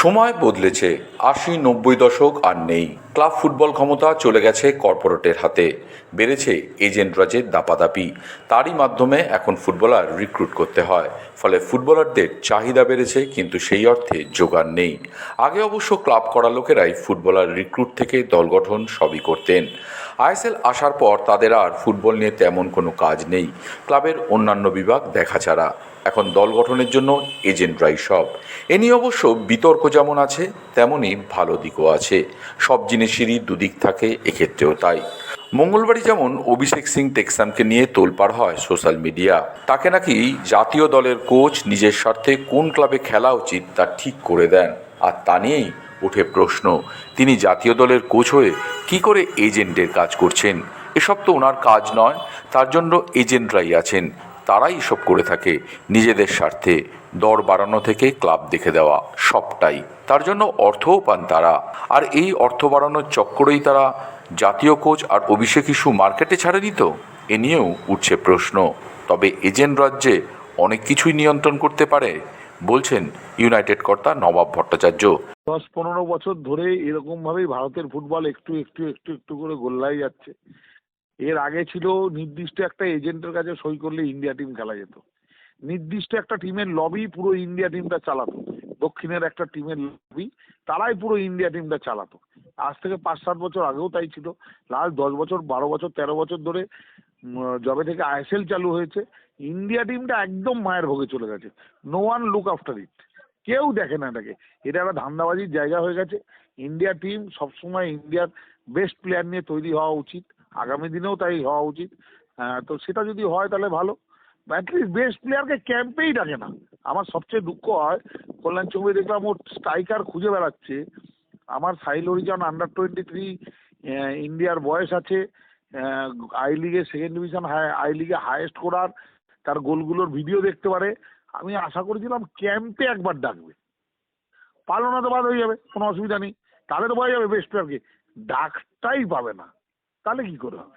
সময় বদলেছে, আশি নব্বই দশক আর নেই। ক্লাব ফুটবল ক্ষমতা চলে গেছে কর্পোরেটের হাতে। বেড়েছে এজেন্ট রাজের দাপাদাপি। তারই মাধ্যমে এখন ফুটবলার রিক্রুট করতে হয়। ফলে ফুটবলারদের চাহিদা বেড়েছে, কিন্তু সেই অর্থে জোগান নেই। আগে অবশ্য ক্লাব করা লোকেরাই ফুটবলার রিক্রুট থেকে দল গঠন সবই করতেন। আইএসএল আসার পর তাদের আর ফুটবল নিয়ে তেমন কোনো কাজ নেই। ক্লাবের অন্যান্য বিভাগ দেখা ছাড়া। এখন দল গঠনের জন্য এজেন্টরাই সব। এ নিয়ে অবশ্য বিতর্ক যেমন আছে, তেমনই ভালো দিকও আছে। সব জিনিসেরই দুদিক থাকে, এক্ষেত্রেও তাই। মঙ্গলবারই যেমন অভিষেক সিং টেক্সামকে নিয়ে তোলপাড় হয় সোশ্যাল মিডিয়া। তাকে নাকি জাতীয় দলের কোচ নিজের স্বার্থে কোন ক্লাবে খেলা উচিত তা ঠিক করে দেন। আর তা নিয়েই ওঠে প্রশ্ন, তিনি জাতীয় দলের কোচ হয়ে কি করে এজেন্টের কাজ করছেন? এসব তো ওনার কাজ নয়, তার জন্য এজেন্টরাই আছেন। তারাই এসব করে থাকে। নিজেদের স্বার্থে দর বাড়ানো থেকে ক্লাব দেখে দেওয়া সবটাই। তার জন্য অর্থও পান তারা। আর এই অর্থ বাড়ানোর চক্করেই তারা জাতীয় কোচ আর অভিষেক ইস্যু মার্কেটে ছাড়েনি তো? এ নিয়েও উঠছে প্রশ্ন। তবে এজেন্ট রাজ্যে অনেক কিছুই নিয়ন্ত্রণ করতে পারে, বলছেন ইউনাইটেড কর্তা নবাব ভট্টাচার্য। দশ পনেরো বছর ধরে এরকম ভাবেই ভারতের ফুটবল একটু একটু একটু একটু করে গোল্লাই যাচ্ছে। এর আগে ছিল নির্দিষ্ট একটা এজেন্টের কাছে সই করলে ইন্ডিয়া টিম খেলা যেত। নির্দিষ্ট একটা টিমের লবি পুরো ইন্ডিয়া টিমটা চালাতো। দক্ষিণের একটা টিমের লবি তারাই পুরো ইন্ডিয়া টিমটা চালাতো। আজ থেকে পাঁচ সাত বছর আগেও তাই ছিল। লাস্ট দশ বছর, বারো বছর, তেরো বছর ধরে যবে থেকে আইএসএল চালু হয়েছে, ইন্ডিয়া টিমটা একদম মায়ের ভোগে চলে গেছে। No one look after it কেউ দেখে না এটাকে। এটা একটা ধান্দাবাজির জায়গা হয়ে গেছে। ইন্ডিয়া টিম সবসময় ইন্ডিয়ার বেস্ট প্লেয়ার নিয়ে তৈরি হওয়া উচিত। আগামী দিনেও তাই হওয়া উচিত। আহ, তো সেটা যদি হয় তাহলে ভালো। অ্যাটলিস্ট বেস্ট প্লেয়ারকে ক্যাম্পেই ডাকে না। আমার সবচেয়ে দুঃখ হয় কল্যাণ চৌবে দেখলাম ওর স্ট্রাইকার খুঁজে বেড়াচ্ছে। আমার সাইল হরিজন আন্ডার টোয়েন্টি থ্রি ইন্ডিয়ার বয়স আছে। আই লিগে সেকেন্ড ডিভিশন আই লিগে হায়েস্ট করার তার গোলগুলোর ভিডিও দেখতে পারে। আমি আশা করেছিলাম ক্যাম্পে একবার ডাকবে। পারল না তো বাদ হয়ে যাবে কোনো অসুবিধা নেই। তাহলে তো পাওয়া যাবে বেস্ট প্লেয়ারকে ডাকটাই পাবে না। তাহলে কি করে হবে?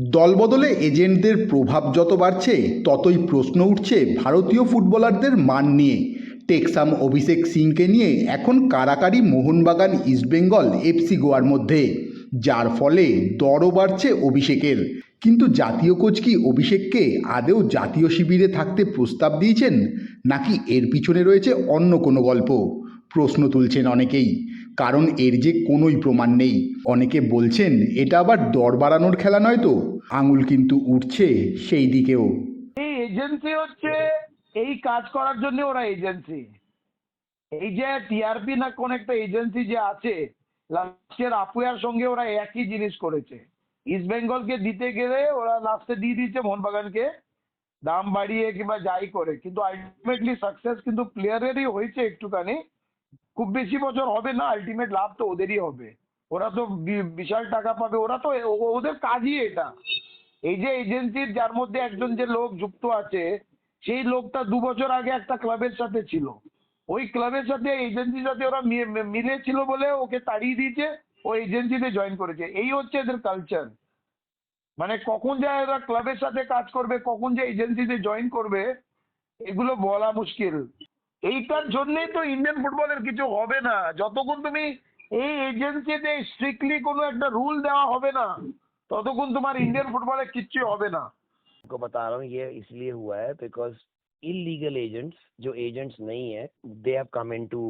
দলবদলে এজেন্টদের প্রভাব যত বাড়ছে, ততই প্রশ্ন উঠছে ভারতীয় ফুটবলারদের মান নিয়ে। টেক্সাম অভিষেক সিংকে নিয়ে এখন কারাকারি মোহনবাগান ইস্টবেঙ্গল এফসি গোয়ার মধ্যে। যার ফলে দরও বাড়ছে অভিষেকের। কিন্তু জাতীয় কোচ কি অভিষেককে আদেও জাতীয় শিবিরে থাকতে প্রস্তাব দিয়েছেন? নাকি এর পিছনে রয়েছে অন্য কোনো গল্প? প্রশ্ন তুলছেন অনেকেই। কারণ এর যে কোনোই প্রমাণ নেই। অনেকে বলছেন, এটা আবার দর বাড়ানোর খেলা নয় তো? আঙুল কিন্তু উঠছে সেই দিকেও। এই এজেন্সি হচ্ছে, এই কাজ করার জন্য ওরা এজেন্সি। এই যে টিআরপি না কোন একটা এজেন্সি যে আছে লাস্টের আপুয়ার সঙ্গে ওরা একই জিনিস করেছে। ইস্ট বেঙ্গলকে দিতে গেলে ওরা লাস্টে দিয়ে দিচ্ছে মোহনবাগানকে। দাম বাড়িয়ে কিংবা যাই করে, কিন্তু আলটিমেটলি সাকসেস কিন্তু প্লেয়ারেরই হয়েছে একটুখানি। খুব বেশি বছর হবে না আলটিমেট লাভ তো ওদেরই হবে। ওরা তো বিশাল টাকা পাবে, ওরা তো ওদের কাজই এটা। এই যে এজেন্সির যার মধ্যে একজন যে লোক যুক্ত আছে, সেই লোকটা দু বছর আগে একটা ক্লাবের সাথে ছিল। ওই ক্লাবের সাথে এজেন্সির সাথে ওরা মিলেছিল বলে ওকে তাড়িয়ে দিয়েছে, ও এজেন্সিতে জয়েন করেছে। এই হচ্ছে এদের কালচার মানে কখন যে এরা ক্লাবের সাথে কাজ করবে, কখন যে এজেন্সিতে জয়েন করবে, এগুলো বলা মুশকিল। এইটার জন্যই তো ইন্ডিয়ান ফুটবলের কিছু হবে না যতক্ষণ তুমি এই এজেন্সিতে স্ট্রিক্টলি কোনো একটা রুল দেওয়া হবে না ততক্ষণ তোমার ইন্ডিয়ান ফুটবলে কিচ্ছু হবে না आपको बता रहा हूँ ये इसलिए हुआ है बिकॉज इलीगल एजेंट्स जो एजेंट्स नहीं है they have come into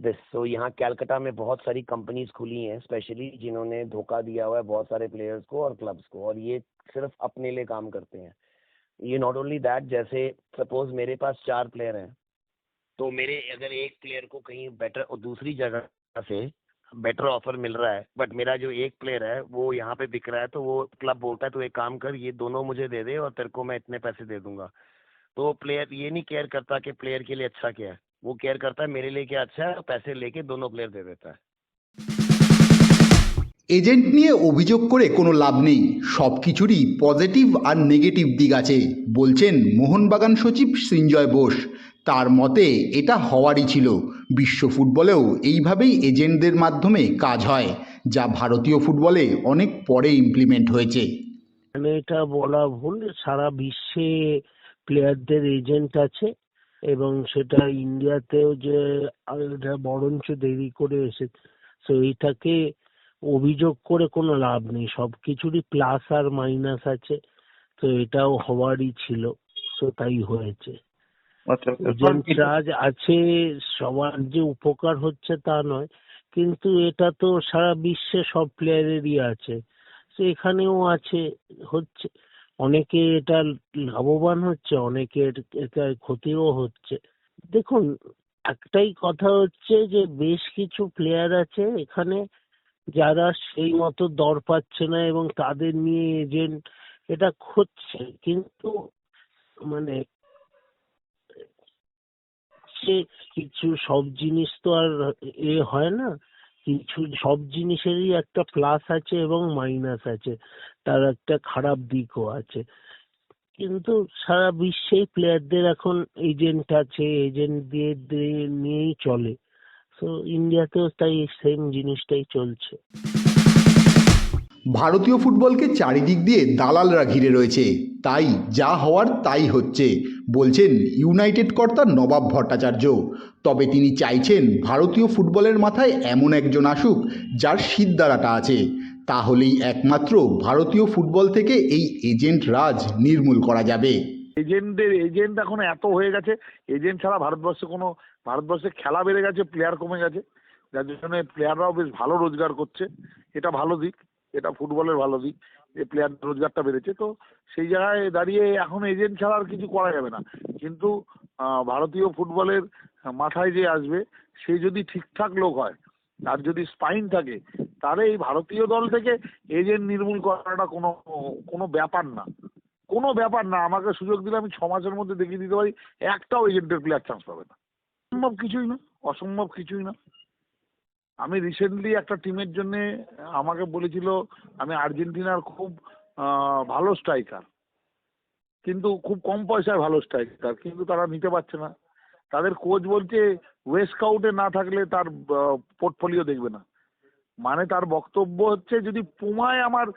this so यहाँ कैलकाटा में बहुत सारी कंपनीज खुली हैं स्पेशली जिन्होंने धोखा दिया हुआ है बहुत सारे प्लेयर्स को और क्लब्स को और ये सिर्फ अपने लिए काम करते हैं ये नॉट ओनली दैट जैसे सपोज मेरे पास चार प्लेयर हैं तो मेरे अगर एक प्लेयर को कहीं बेटर दूसरी जगह से बेटर ऑफर मिल रहा है बट मेरा जो एक प्लेयर है वो यहाँ पे बिक रहा है तो वो क्लब बोलता है तो एक काम कर ये दोनों मुझे दे दे और तेरे को मैं इतने पैसे दे दूंगा तो प्लेयर ये नहीं केयर करता कि प्लेयर के लिए अच्छा क्या है वो केयर करता है मेरे लिए क्या अच्छा है और पैसे लेके दोनों प्लेयर दे देता है এজেন্ট নিয়ে অভিযোগ করে কোনো লাভ নেই সব কিছুরই পজিটিভ আর নেগেটিভ দিক আছে বলছেন মোহনবাগান সচিব সৃঞ্জয় বোস তার মতে এটা হওয়ারই ছিল। বিশ্ব ফুটবলেও এইভাবেই এজেন্টদের মাধ্যমে কাজ হয়, যা ভারতীয় ফুটবলে অনেক পরে ইমপ্লিমেন্ট হয়েছে। মানে এটা বলা ভুল, সারা বিশ্বে প্লেয়ারদের এজেন্ট আছে এবং সেটা ইন্ডিয়াতেও যে বরঞ্চ দেরি করে এসেছে তো এটাকে অভিযোগ করে কোনো লাভ নেই। সব কিছুরই প্লাস আর মাইনাস আছে, তো এটাও হওয়ারই ছিল, তো তাই হয়েছে। রাজ আছে সবার যে উপকার হচ্ছে তা নয় কিন্তু এটা তো সারা বিশ্বে সব প্লেয়ারেরই আছে। তো এখানেও আছে হচ্ছে। অনেকে এটা লাভবান হচ্ছে অনেকের এটা ক্ষতিও হচ্ছে। দেখুন একটাই কথা হচ্ছে যে বেশ কিছু প্লেয়ার আছে এখানে যারা সেই মতো দর পাচ্ছে না এবং তাদের নিয়ে এজেন্ট এটা খুঁজছে কিন্তু মানে সে কিছু সব জিনিস তো আর এ হয় না। কিছু সব জিনিসেরই একটা প্লাস আছে এবং মাইনাস আছে। তার একটা খারাপ দিকও আছে। কিন্তু সারা বিশ্বেই প্লেয়ারদের এখন এজেন্ট আছে এজেন্ট দিয়ে দিয়ে নিয়েই চলে। তো ইন্ডিয়াতেও তাই সেম জিনিসটাই চলছে। ভারতীয় ফুটবলকে চারিদিক দিয়ে দালালরা ঘিরে রয়েছে। তাই যা হওয়ার তাই হচ্ছে। বলছেন ইউনাইটেড কর্তা নবাব ভট্টাচার্য। তবে তিনি চাইছেন ভারতীয় ফুটবলের মাথায় এমন একজন আসুক যার সিদ্ধারাটা আছে। তাহলেই একমাত্র ভারতীয় ফুটবল থেকে এই এজেন্ট রাজ নির্মূল করা যাবে। এজেন্টদের, এজেন্ট এখন এত হয়ে গেছে, এজেন্ট ছাড়া ভারতবর্ষে কোনো, ভারতবর্ষে খেলা বেড়ে গেছে প্লেয়ার কমে গেছে। যার জন্য প্লেয়াররাও বেশ ভালো রোজগার করছে। এটা ভালো দিক, এটা ফুটবলের ভালো দিক। যে প্লেয়ার রোজগারটা বেড়েছে। তো সেই জায়গায় দাঁড়িয়ে এখন এজেন্ট ছাড়া আর কিছু করা যাবে না। কিন্তু ভারতীয় ফুটবলের মাথায় যে আসবে, সে যদি ঠিকঠাক লোক হয় আর যদি স্পাইন থাকে, তাহলে এই ভারতীয় দল থেকে এজেন্ট নির্মূল করাটা কোনো কোনো ব্যাপার না। কোনো ব্যাপার না। আমাকে সুযোগ দিলে আমি ছ মাসের মধ্যে দেখিয়ে দিতে পারি, একটাও এজেন্টের প্লেয়ার চান্স পাবে না। অসম্ভব কিছুই না। অসম্ভব কিছুই না। আমি রিসেন্টলি একটা টিমের জন্য আমাকে বলেছিল, আমি আর্জেন্টিনার খুব ভালো স্ট্রাইকার কিন্তু খুব কম পয়সায় ভালো স্ট্রাইকার কিন্তু তারা নিতে পারছে না। তাদের কোচ বলছে ওয়েস্ট কাউটে না থাকলে তার পোর্টফোলিও দেখবে না। মানে তার বক্তব্য হচ্ছে, যদি পুমায় আমার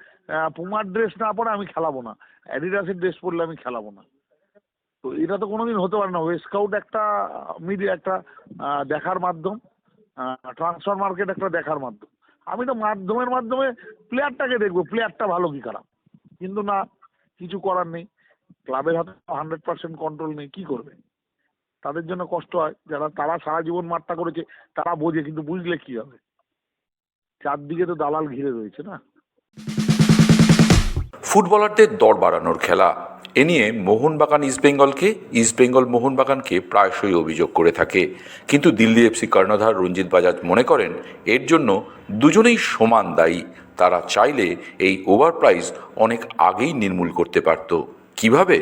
পুমার ড্রেস না পরে আমি খেলাবো না। অ্যাডিডাসের ড্রেস পরলে আমি খেলাবো না। তো এটা তো কোনোদিন হতে পারে না। ওয়েস্ট কাউট একটা, মিডিয়া একটা দেখার মাধ্যম। ট্রান্সফার মার্কেট একটা দেখার মাধ্যম। আমি তো মাধ্যমের মাধ্যমে প্লেয়ারটাকে দেখব প্লেয়ারটা ভালো কি খারাপ? কিন্তু না, কিছু করার নেই। ক্লাবের হাতে হান্ড্রেড পার্সেন্ট কন্ট্রোল নেই, কি করবে? তাদের জন্য কষ্ট হয়। যারা, তারা সারা জীবন মাঠটা করেছে, তারা বোঝে, কিন্তু বুঝলে কি হবে? চারদিকে তো দালাল ঘিরে রয়েছে না? ফুটবলারদের দর বাড়ানোর খেলা এ নিয়ে মোহনবাগান ইস্টবেঙ্গলকে ইস্টবেঙ্গল মোহনবাগানকে প্রায়শই অভিযোগ করে থাকে কিন্তু দিল্লি এফসি কর্ণধার রঞ্জিত বাজাজ মনে করেন এর জন্য দুজনেই সমান দায়ী তারা চাইলে এই ওভার প্রাইস অনেক আগেই নির্মূল করতে পারত কিভাবে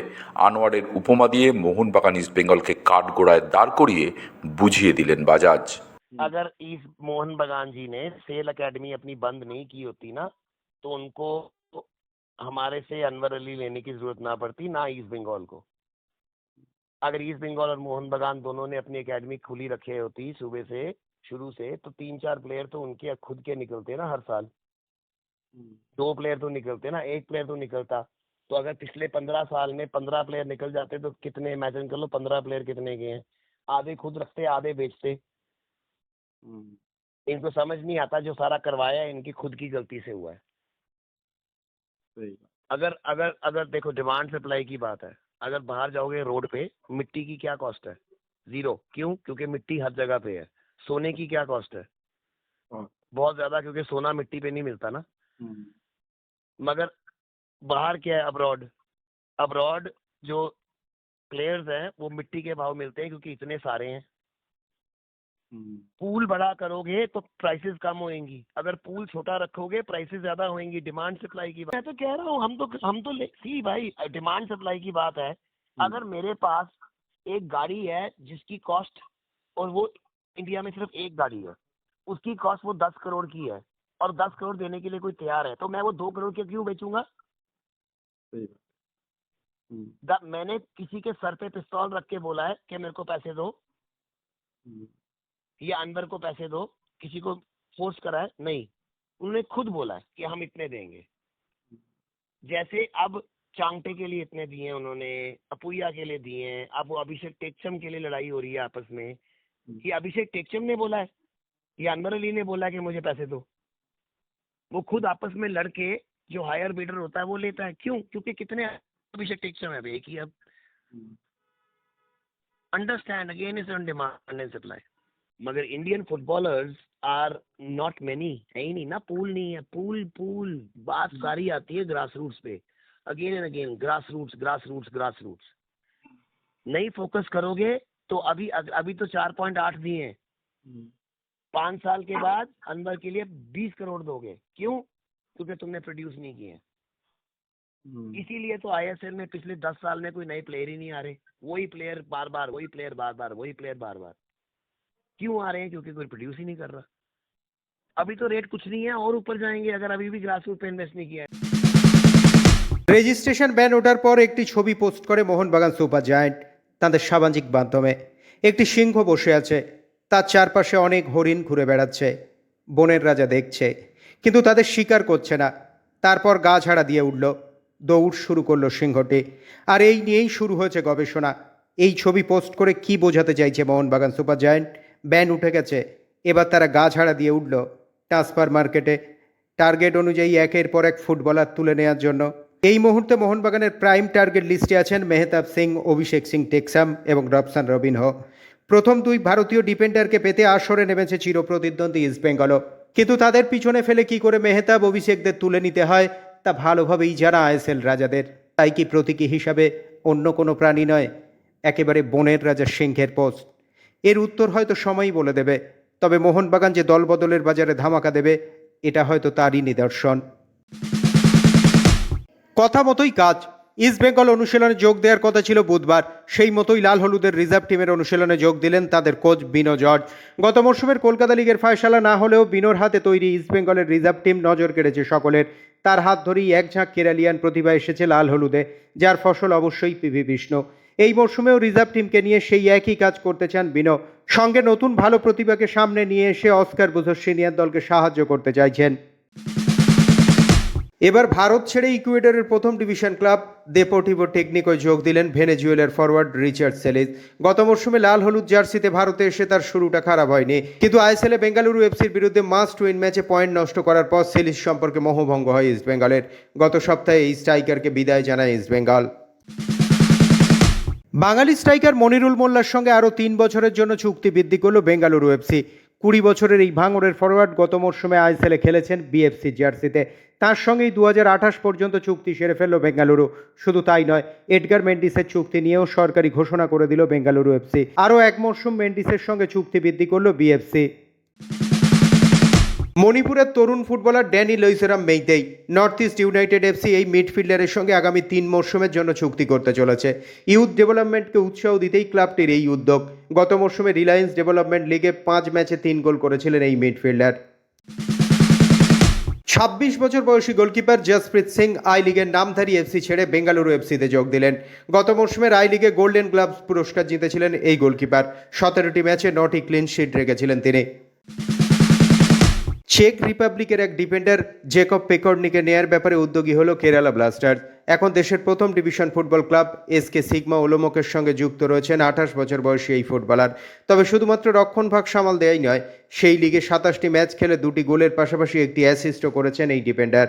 আনোয়ারের উপমা দিয়ে মোহনবাগান ইস্টবেঙ্গলকে কাঠগোড়ায় দাঁড় করিয়ে বুঝিয়ে দিলেন বাজাজ अगर इस मोहन बगान जी ने सेल एकेडमी अपनी बंद नहीं की होती ना तो उनको हमारे से अनवर अली लेने की ज़रूरत ना पड़ती ना ईस्ट बंगाल को। अगर ईस्ट बंगाल और मोहन बगान दोनों ने अपनी एकेडमी खुली रखे होती सुबह से शुरू से तो तीन चार प्लेयर तो उनके खुद के निकलते ना हर साल। दो प्लेयर तो निकलते ना एक प्लेयर तो निकलता। तो अगर पिछले पंद्रह साल में पंद्रह प्लेयर निकल जाते तो कितने इमेजिन कर लो पंद्रह प्लेयर कितने गए हैं। आधे खुद रखते आधे बेचते। इनको समझ नहीं आता जो सारा करवाया है इनकी खुद की गलती से हुआ है। अगर अगर अगर देखो डिमांड सप्लाई की बात है अगर बाहर जाओगे रोड पे मिट्टी की क्या कॉस्ट है? ज़ीरो क्यों? क्योंकि मिट्टी हर जगह पे है। सोने की क्या कॉस्ट है? हाँ। बहुत ज़्यादा क्योंकि सोना मिट्टी पे नहीं मिलता ना। मगर बाहर क्या है अब्रॉड अब्रॉड जो प्लेयर्स हैं वो मिट्टी के भाव मिलते हैं क्योंकि इतने सारे हैं। पूल बड़ा करोगे तो प्राइसेस कम होंगी अगर पूल छोटा रखोगे प्राइसेस ज़्यादा होंगी डिमांड सप्लाई की बात। मैं तो कह रहा हूँ हम तो हम तो सी भाई डिमांड सप्लाई की बात है। अगर मेरे पास एक गाड़ी है जिसकी कॉस्ट और वो इंडिया में सिर्फ़ एक गाड़ी है उसकी कॉस्ट वो दस करोड़ की है और दस करोड़ देने के लिए कोई तैयार है तो मैं वो दो करोड़ के क्यों बेचूँगा? मैंने किसी के सर पे पिस्तौल रख के बोला है कि मेरे को पैसे दो। या अनवर को पैसे दो किसी को फोर्स करा है नहीं। उन्होंने खुद बोला है कि हम इतने देंगे। जैसे अब चांगटे के लिए इतने दिए उन्होंने अपुया के लिए दिए हैं अब वो अभिषेक टेक्चम के लिए लड़ाई हो रही है आपस में कि अभिषेक टेक्चम ने बोला है या अनवर अली ने बोला है कि मुझे पैसे दो। वो खुद आपस में लड़के जो हायर बिडर होता है वो लेता है। क्यों? क्योंकि कितने अभिषेक टेक्चम है एक ही अब understand again is on demand and supply मगर Indian footballers are not many है ही नहीं ना पूल नहीं है पूल पूल बात सारी आती है ग्रास रूट्स पे again and again grass roots grass roots grass roots नहीं फोकस करोगे तो अभी अभी तो चार पॉइंट आठ दिए हैं। पाँच साल के बाद अनवर के लिए बीस करोड़ दोगे। क्यों? क्योंकि तुमने प्रोड्यूस नहीं किए। इसीलिए तो आईएसएल में पिछले दस साल में कोई नए प्लेयर ही नहीं आ रहे। वही प्लेयर बार बार वही प्लेयर बार बार वही प्लेयर बार बार। क्यों आ रहे हैं क्योंकि कोई प्रोड्यूस ही नहीं कर रहा अभी तो रेट कुछ नहीं है और ऊपर जाएंगे अगर अभी भी ग्रास रूट पे इन्वेस्ट नहीं किया है রেজিস্ট্রেশন ব্যান ওঠার পর একটি ছবি পোস্ট করে মোহনবাগান সুপার জায়ান্ট তাদের সামাজিক মাধ্যমে একটি সিংহ বসে আছে তার চারপাশে অনেক হরিণ ঘুরে বেড়াচ্ছে বনের রাজা দেখছে কিন্তু তাদের শিকার করছে না তারপর গা ঝাড়া দিয়ে উঠল দৌড় শুরু করলো সিংহটি আর এই নিয়েই শুরু হয়েছে গবেষণা এই ছবি পোস্ট করে কি বোঝাতে চাইছে মোহনবাগান সুপার জায়ান্ট ব্যান উঠে গেছে। এবার তারা গা ঝাড়া দিয়ে উঠল। ট্রান্সফার মার্কেটে। টার্গেট অনুযায়ী একের পর এক ফুটবলার তুলে নেওয়ার জন্য। এই মুহূর্তে মোহনবাগানের প্রাইম টার্গেট লিস্টে আছেন মেহতাব সিং, অভিষেক সিং টেক্সাম এবং রবসান রবিনহ। প্রথম দুই ভারতীয় ডিফেন্ডারকে পেতে আসরে নেমেছে চিরপ্রতিদ্বন্দ্বী ইস্টবেঙ্গলও কিন্তু তাদের পিছনে ফেলে কি করে মেহতাব, অভিষেকদের তুলে নিতে হয়, তা ভালোভাবেই জানা আইএসএল রাজাদের। তাই কি প্রতীকী হিসাবে অন্য কোনো প্রাণী নয়? একেবারে বনের রাজা সিংহের পোস্ট। এর উত্তর হয়তো সময়ই বলে দেবে। তবে মোহনবাগান যে দলবদলের বাজারে ধামাকা দেবে, এটা হয়তো তারই নিদর্শন। কথা মতোই কাজ। ইস্ট বেঙ্গল অনুশীলনে যোগ দেওয়ার কথা ছিল বুধবার। সেই মতোই লাল হলুদের রিজার্ভ টিমের অনুশীলনে যোগ দিলেন তাদের কোচ বিনো জর্জ। গত মরশুমের কলকাতা লিগের ফায়সালা না হলেও বিনোর হাতে তৈরি ইস্ট বেঙ্গলের রিজার্ভ টিম নজর কেড়েছে সকলের। তার হাত ধরেই এক ঝাঁক কেরালিয়ান প্রতিভা এসেছে লাল হলুদে, যার ফসল অবশ্যই পিভি বিষ্ণু। এই মরশুমেও রিজার্ভ টিমকে নিয়ে সেই একই কাজ করতে চান বিনো। সঙ্গে নতুন ভালো প্রতিভাকে সামনে নিয়ে এসে অস্কার বুঝোর সিনিয়র দলকে সাহায্য করতে চাইছেন। এবার ভারত ছেড়ে ইকুয়েডরের প্রথম ডিভিশন ক্লাব দেপোটিভো টেকনিকোয় যোগ দিলেন ভেনেজুয়েলার ফরওয়ার্ড রিচার্ড সেলিস গত মরশুমে লাল হলুদ জার্সিতে ভারতে এসে তার শুরুটা খারাপ হয়নি। কিন্তু আইএসএলে বেঙ্গালুরু এফসির বিরুদ্ধে মাস্ট উইন ম্যাচে পয়েন্ট নষ্ট করার পর সেলিস সম্পর্কে মোহভঙ্গ হয় ইস্টবেঙ্গলের। গত সপ্তাহে এই স্ট্রাইকারকে বিদায় জানায় ইস্টবেঙ্গল। বাঙালি স্ট্রাইকার মনিরুল মোল্লার সঙ্গে আরও তিন বছরের জন্য চুক্তি বৃদ্ধি করল বেঙ্গালুরু এফসি কুড়ি বছরের এই ভাঙড়ের ফরওয়ার্ড গত মরশুমে আইএসএলে খেলেছেন বিএফসি জার্সিতে। তার সঙ্গেই দু হাজার আঠাশ পর্যন্ত চুক্তি সেরে ফেলল বেঙ্গালুরু। শুধু তাই নয়, এডগার মেন্ডিসের চুক্তি নিয়েও সরকারি ঘোষণা করে দিল বেঙ্গালুরু এফসি আরও এক মরশুম মেন্ডিসের সঙ্গে চুক্তি বৃদ্ধি করল বিএফসি মণিপুরের তরুণ footballer Danny Laishram Meitei North East United FC এই মিডফিল্ডারের সঙ্গে আগামী তিন মরশুমের জন্য চুক্তি করতে চলেছে। ইউথ ডেভেলপমেন্টকে উৎসাহ দিতেই ক্লাবটির এই উদ্যোগ। গত মরশুমে রিলায়েন্স ডেভেলপমেন্ট লিগে পাঁচ ম্যাচে তিন গোল করেছিলেন এই মিডফিল্ডার। ছাব্বিশ বছর বয়সী গোলকিপার জসপ্রীত সিং আই লিগের নামধারী এফসি ছেড়ে বেঙ্গালুরু এফসিতে যোগ দিলেন। গত মরশুমের আই লিগে গোল্ডেন গ্লাভস পুরস্কার জিতেছিলেন এই গোলকিপার। সতেরোটি ম্যাচে নটি ক্লিন শিট রেখেছিলেন তিনি। চেক রিপাবলিকের এক ডিফেন্ডার জেকব পেকর্নিকে নেয়ার ব্যাপারে উদ্যোগী হলো কেরালা ব্লাস্টার্স। এখন দেশের প্রথম division football club SK Sigma ওলোমকের সঙ্গে যুক্ত রয়েছেন আঠাশ বছর বয়সী এই ফুটবলার। তবে শুধুমাত্র রক্ষণভাগ সামাল দেয়াই নয়, সেই লিগে সাতাশটি ম্যাচ খেলে দুটি গোলের পাশাপাশি একটি অ্যাসিস্টও করেছেন এই ডিফেন্ডার।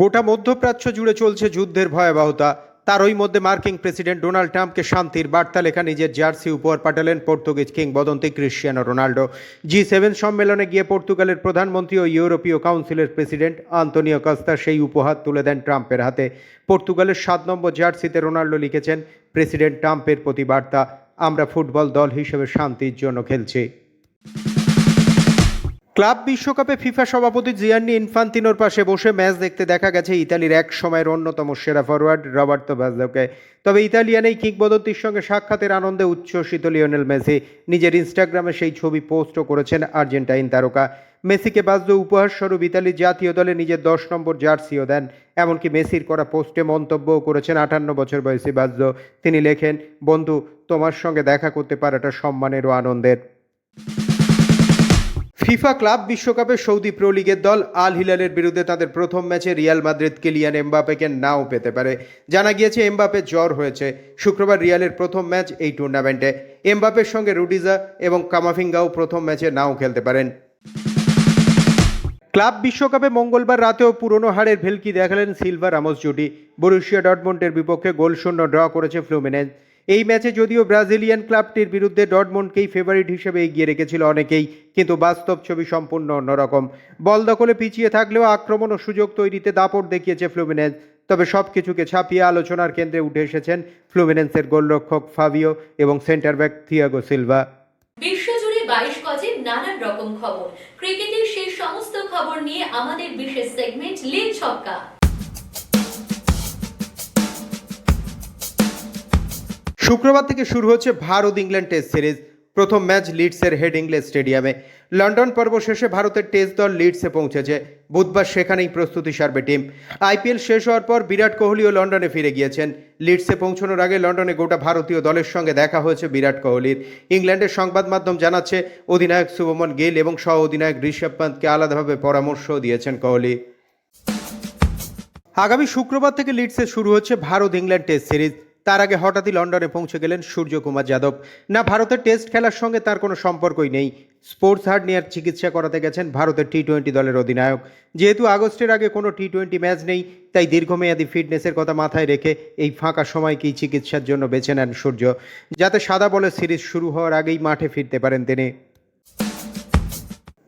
গোটা মধ্যপ্রাচ্য জুড়ে চলছে যুদ্ধের ভয়াবহতা। তারই মধ্যে মার্কিন প্রেসিডেন্ট ডোনাল্ড ট্রাম্পকে শান্তির বার্তা লেখা নিজের জার্সি উপহার পাঠালেন পর্তুগিজ কিংবদন্তি ক্রিশ্চিয়ানো রোনাল্ডো। জি সেভেন সম্মেলনে গিয়ে পর্তুগালের প্রধানমন্ত্রী ও ইউরোপীয় কাউন্সিলের প্রেসিডেন্ট আন্তোনিও কাস্তা সেই উপহার তুলে দেন ট্রাম্পের হাতে। পর্তুগালের সাত নম্বর জার্সিতে রোনাল্ডো লিখেছেন, প্রেসিডেন্ট ট্রাম্পের প্রতি বার্তা, আমরা ফুটবল দল হিসেবে শান্তির জন্য খেলছি। ক্লাব বিশ্বকাপে ফিফা সভাপতি জিয়ান্নি ইনফান্তিনোর পাশে বসে ম্যাচ দেখতে দেখা গেছে ইতালির এক সময়ের অন্যতম সেরা ফরওয়ার্ড রবার্তো বাজলোকে তবে ইতালিয়ান এই কিংবদন্তির সঙ্গে সাক্ষাতের আনন্দে উচ্ছ্বসিত লিওনেল মেসি। নিজের ইনস্টাগ্রামে সেই ছবি পোস্টও করেছেন আর্জেন্টাইন তারকা। মেসিকে বাজলো উপহার স্বরূপ ইতালি জাতীয় দলে নিজের দশ নম্বর জার্সিও দেন। এমনকি মেসির করা পোস্টে মন্তব্যও করেছেন আটান্ন বছর বয়সী বাজলো। তিনি লেখেন, বন্ধু, তোমার সঙ্গে দেখা করতে পারাটা সম্মানের ও আনন্দের। ফিফা ক্লাব বিশ্বকাপে সৌদি প্রো লিগের দল আল হিলালের বিরুদ্ধে তাদের প্রথম ম্যাচে রিয়াল মাদ্রিদ কিলিয়ান এমবাপেকে নাও পেতে পারে। জানা গিয়েছে এমবাপে জ্বর হয়েছে। শুক্রবার রিয়ালের প্রথম ম্যাচ এই টুর্নামেন্টে। এমবাপের সঙ্গে রুডিজা এবং কামাফিঙ্গাও প্রথম ম্যাচে নাও খেলতে পারেন। ক্লাব বিশ্বকাপে মঙ্গলবার রাতেও পুরনো হারের ভেলকি দেখালেন সিলভার রামোস জুটি। বরুশিয়া ডটমন্টের বিপক্ষে গোলশূন্য ড্র করেছে ফ্লুমিনেন্স। এই ম্যাচে যদিও ব্রাজিলিয়ান ক্লাবটির বিরুদ্ধে ডটমন্ডকেই ফেভারিট হিসেবে এগিয়ে রেখেছিল অনেকেই, কিন্তু বাস্তব ছবি সম্পূর্ণ অন্যরকম। বল দখলে পিছিয়ে থাকলেও আক্রমণ ও সুযোগ তৈরিতে দাপট দেখিয়েছে ফ্লুমিনেন্স, তবে সব কিছুকে ছাপিয়ে আলোচনার কেন্দ্রে উঠে এসেছেন ফ্লুমিনেন্সের গোলরক্ষক ফাবিও এবং সেন্টার ব্যাক থিয়াগো সিলভা বিশ্বজুড়ে বাইশ গজের নানান রকম খবর। ক্রিকেটের সেই সমস্ত খবর নিয়ে আমাদের বিশেষ সেগমেন্ট লিগ ছক্কা। শুক্রবার থেকে শুরু হচ্ছে ভারত ইংল্যান্ড টেস্ট সিরিজ। প্রথম ম্যাচ লিডসের হেড ইংল্যান্ড স্টেডিয়ামে। লন্ডন পর্ব শেষে ভারতের টেস্ট দল লিডসে পৌঁছেছে। বুধবার সেখানেই প্রস্তুতি সারবে টিম। আইপিএল শেষ হওয়ার পর বিরাট কোহলিও লন্ডনে ফিরে গিয়েছেন। লিডসে পৌঁছানোর আগে লন্ডনে গোটা ভারতীয় দলের সঙ্গে দেখা হয়েছে বিরাট কোহলির। ইংল্যান্ডের সংবাদ মাধ্যম জানাচ্ছে, অধিনায়ক শুভমন গিল এবং সহ অধিনায়ক ঋষভ পন্থকে আলাদাভাবে পরামর্শও দিয়েছেন কোহলি। আগামী শুক্রবার থেকে লিডসে শুরু হচ্ছে ভারত ইংল্যান্ড টেস্ট সিরিজ। তার আগে হঠাৎই লন্ডনে পৌঁছে গেলেন সূর্যকুমার যাদব। না, ভারতের টেস্ট খেলার সঙ্গে তার কোনো সম্পর্কই নেই। স্পোর্টস হার্নিয়ার চিকিৎসা করাতে গেছেন ভারতের টি টোয়েন্টি দলের অধিনায়ক। যেহেতু আগস্টের আগে কোনো টি টোয়েন্টি ম্যাচ নেই, তাই দীর্ঘমেয়াদী ফিটনেসের কথা মাথায় রেখে এই ফাঁকা সময়কেই চিকিৎসার জন্য বেছে নেন সূর্য। যাতে সাদা বলের সিরিজ শুরু হওয়ার আগেই মাঠে ফিরতে পারেন তিনি।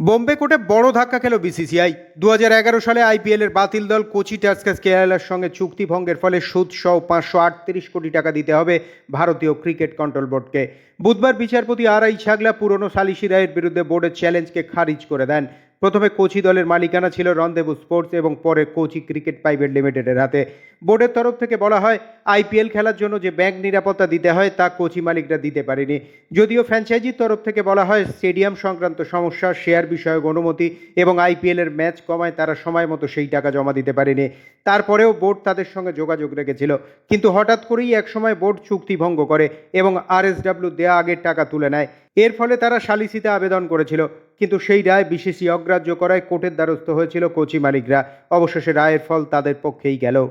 বোম্বে কোর্টে বড় ধাক্কা খেল বিসিসিআই। দু হাজার এগারো সালে আইপিএল এর বাতিল দল কোচি টাস্কাস কেরালার সঙ্গে চুক্তি ভঙ্গের ফলে সুদ সহ পাঁচশো আটত্রিশ কোটি টাকা দিতে হবে ভারতীয় ক্রিকেট কন্ট্রোল বোর্ডকে। বুধবার বিচারপতি আর আই ছাগলা পুরনো সালিসি রায়ের বিরুদ্ধে বোর্ডের চ্যালেঞ্জকে খারিজ করে দেন। প্রথমে কোচি দলের মালিকানা ছিল রনদেবু স্পোর্টস এবং পরে কোচি ক্রিকেট প্রাইভেট লিমিটেডের হাতে। বোর্ডের তরফ থেকে বলা হয়, আইপিএল খেলার জন্য যে ব্যাংক নিরাপত্তা দিতে হয়, তা কোচি মালিকরা দিতে পারেনি। যদিও ফ্র্যাঞ্চাইজির তরফ থেকে বলা হয়, স্টেডিয়াম সংক্রান্ত সমস্যা, শেয়ার বিষয়ক অনুমতি এবং আইপিএলের ম্যাচ কমায় তারা সময় মতো সেই টাকা জমা দিতে পারেনি। তারপরেও বোর্ড তাদের সঙ্গে যোগাযোগ রেখেছিল। কিন্তু হঠাৎ করেই একসময় বোর্ড চুক্তি ভঙ্গ করে এবং আরএসডব্লিউ দেয়া আগের টাকা তুলে নেয়। এর ফলে তারা সালিসিতে আবেদন করেছিল। কিন্তু সেই রায় বিশেষই অগ্রাহ্য করায় কোর্টের দ্বারস্থ হয়েছিল কোচি মালিকরা। অবশেষে রায়ের ফল তাদের পক্ষেই গেল।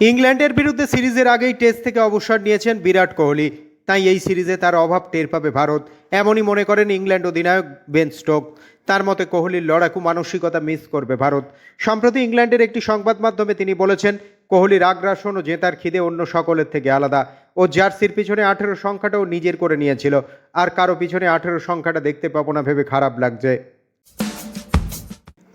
ইংল্যান্ডের বিরুদ্ধে সিরিজের আগেই টেস্ট থেকে অবসর নিয়েছেন বিরাট কোহলি। তাই এই সিরিজে তার অভাব টের পাবে ভারত। এমনই মনে করেন ইংল্যান্ড অধিনায়ক বেন স্টোক। তার মতে কোহলির লড়াকু মানসিকতা মিস করবে ভারত। সম্প্রতি ইংল্যান্ডের একটি সংবাদ মাধ্যমে তিনি বলেছেন, কোহলির আগ্রাসন ও জেতার খিদে অন্য সকলের থেকে আলাদা। ও জার্সির পিছনে আঠেরো সংখ্যাটাও নিজের করে নিয়েছিল। আর কারও পিছনে আঠেরো সংখ্যাটা দেখতে পাবো না, ভেবে খারাপ লাগছে।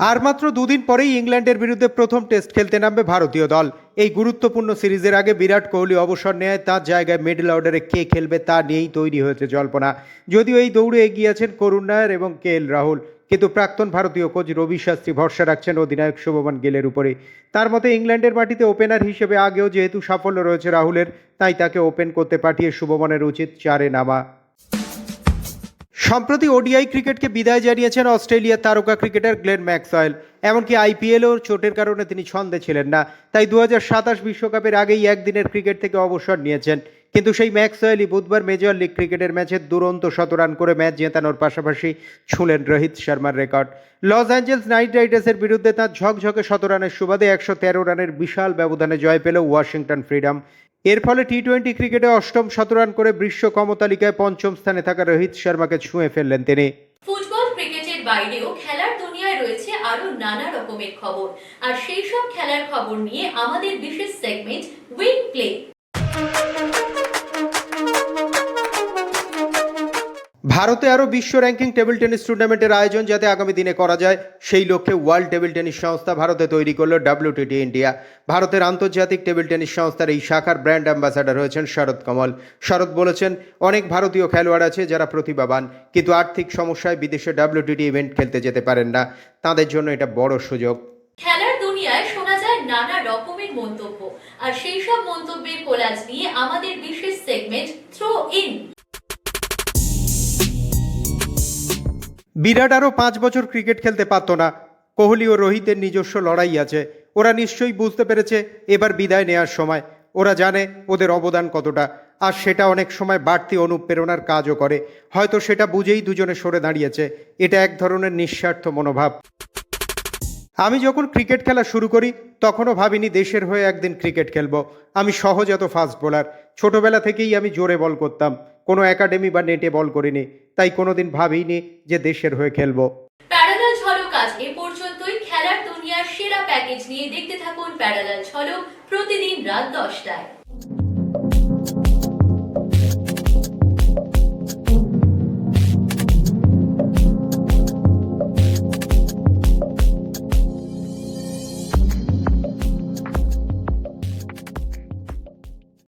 আর মাত্র দুদিন পরেই ইংল্যান্ডের বিরুদ্ধে প্রথম টেস্ট খেলতে নামবে ভারতীয় দল। এই গুরুত্বপূর্ণ সিরিজের আগে বিরাট কোহলি অবসর নেয়, তার জায়গায় মিডল অর্ডারে কে খেলবে তা নিয়েই তৈরি হয়েছে জল্পনা। যদিও এই দৌড়ে এগিয়ে আছেন করুণ নায়ার এবং কে এল রাহুল। কিন্তু প্রাক্তন ভারতীয় কোচ রবি শাস্ত্রী ভরসা রাখছেন অধিনায়ক শুভমান গিলের উপরে। তার মতে, ইংল্যান্ডের মাটিতে ওপেনার হিসেবে আগেও যেহেতু সাফল্য রয়েছে রাহুলের, তাই তাকে ওপেন করতে পাঠিয়ে শুভমনের উচিত চারে নামা। সম্প্রতি ওডিআই ক্রিকেটকে বিদায় জানিয়েছেন অস্ট্রেলিয়ার তারকা ক্রিকেটার গ্লেন ম্যাক্সওয়েল। এমনকি আইপিএলও চোটের কারণে তিনি ছন্দে ছিলেন না। তাই দু বিশ্বকাপের আগেই একদিনের ক্রিকেট থেকে অবসর নিয়েছেন। কিন্তু সেই ম্যাক্সওয়েলই বুধবার মেজর লিগ ক্রিকেটের ম্যাচে দুরন্ত শতরান করে ম্যাচ জেতানোর পাশাপাশি ছুঁলেন রোহিত শর্মার রেকর্ড। লস অ্যাঞ্জেলস নাইট রাইডার্সের বিরুদ্ধে তার ঝকঝকে শতরানের সুবাদে একশো তেরো রানের বিশাল ব্যবধানে জয় পেল ওয়াশিংটন ফ্রিডম। এর ফলে টি টোয়েন্টি ক্রিকেটে অষ্টম শতরান করে বিশ্ব কমতালিকায় পঞ্চম স্থানে থাকা রোহিত শর্মাকে ছুঁয়ে ফেললেন তিনি। ফুটবল, ক্রিকেটের বাইরেও খেলার দুনিয়ায় রয়েছে আরও নানা রকমের খবর। আর সেই সব খেলার খবর নিয়ে আমাদের বিশেষ সেগমেন্ট উইন প্লে ভারতে আরও বিশ্ব র্যাঙ্কিং টেবিল টেনিস টুর্নামেন্টের আয়োজন যাতে আগামী দিনে করা যায়, সেই লক্ষ্যে ওয়ার্ল্ড টেবিল টেনিস সংস্থা ভারতে তৈরি করল ডাব্লিউটিটি ইন্ডিয়া ভারতের আন্তর্জাতিক টেবিল টেনিস সংস্থার এই শাখার ব্র্যান্ড অ্যাম্বাসাডার হয়েছেন শরৎ কমল। শরৎ বলেছেন, অনেক ভারতীয় খেলোয়াড় আছে যারা প্রতিভাবান, কিন্তু আর্থিক সমস্যায় বিদেশে ডাব্লিউটিটি ইভেন্ট খেলতে যেতে পারেন না। তাদের জন্য এটা বড় সুযোগ। খেলার দুনিয়ায় শোনা যায় নানা রকমের মন্তব্য। আর সেই সব মন্তব্যের কোলাজ নিয়ে আমাদের বিশেষ সেগমেন্ট থ্রো ইন বিরাট আরও পাঁচ বছর ক্রিকেট খেলতে পারত না। কোহলি ও রোহিতের নিজস্ব লড়াই আছে। ওরা নিশ্চয়ই বুঝতে পেরেছে এবার বিদায় নেওয়ার সময়। ওরা জানে ওদের অবদান কতটা। আর সেটা অনেক সময় বাড়তি অনুপ্রেরণার কাজও করে। হয়তো সেটা বুঝেই দুজনে সরে দাঁড়িয়েছে। এটা এক ধরনের নিঃস্বার্থ মনোভাব। আমি যখন ক্রিকেট খেলা শুরু করি, তখনও ভাবিনি দেশের হয়ে একদিন ক্রিকেট খেলব। আমি সহজ এত ফাস্ট বোলার ছোটবেলা থেকেই আমি জোরে বল করতাম। কোনো একাডেমি বা নেটে বল করিনি। তাই কোনোদিন ভাবিনি যে দেশের হয়ে খেলব। সেরা প্যাকেজ নিয়ে দেখতে থাকুন প্যারালাল ঝলক প্রতিদিন রাত দশটায়।